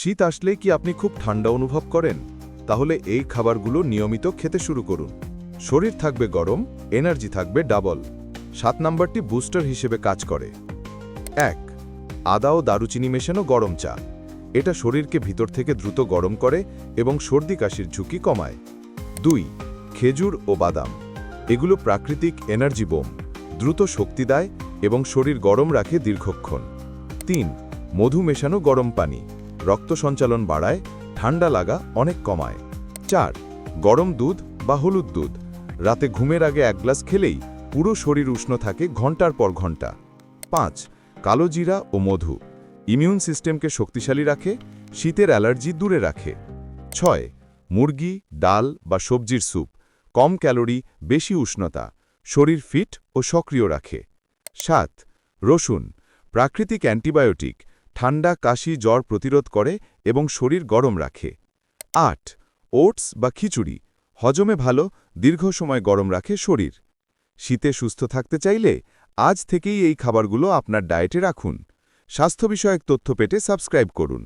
শীত আসলে কি আপনি খুব ঠান্ডা অনুভব করেন? তাহলে এই খাবারগুলো নিয়মিত খেতে শুরু করুন। শরীর থাকবে গরম, এনার্জি থাকবে ডাবল। সাত নাম্বারটি বুস্টার হিসেবে কাজ করে। এক, আদা ও দারুচিনি মেশানো গরম চা। এটা শরীরকে ভিতর থেকে দ্রুত গরম করে এবং সর্দি কাশির ঝুঁকি কমায়। দুই, খেজুর ও বাদাম। এগুলো প্রাকৃতিক এনার্জি বোম। দ্রুত শক্তি দেয় এবং শরীর গরম রাখে দীর্ঘক্ষণ। তিন, মধু মেশানো গরম পানি। রক্ত সঞ্চালন বাড়ায়, ঠান্ডা লাগা অনেক কমায়। চার, গরম দুধ বা হলুদ দুধ। রাতে ঘুমের আগে এক গ্লাস খেলেই পুরো শরীর উষ্ণ থাকে ঘণ্টার পর ঘণ্টা। পাঁচ, কালো জিরা ও মধু। ইমিউন সিস্টেমকে শক্তিশালী রাখে, শীতের অ্যালার্জি দূরে রাখে। ছয়, মুরগি, ডাল বা সবজির স্যুপ। কম ক্যালোরি, বেশি উষ্ণতা। শরীর ফিট ও সক্রিয় রাখে। সাত, রসুন। প্রাকৃতিক অ্যান্টিবায়োটিক। ঠান্ডা কাশি জ্বর প্রতিরোধ করে এবং শরীর গরম রাখে। আট, ওটস বা খিচুড়ি। হজমে ভালো, দীর্ঘ সময় গরম রাখে শরীর। শীতে সুস্থ থাকতে চাইলে আজ থেকেই এই খাবারগুলো আপনার ডায়েটে রাখুন। স্বাস্থ্য বিষয়ক তথ্য পেটে সাবস্ক্রাইব করুন।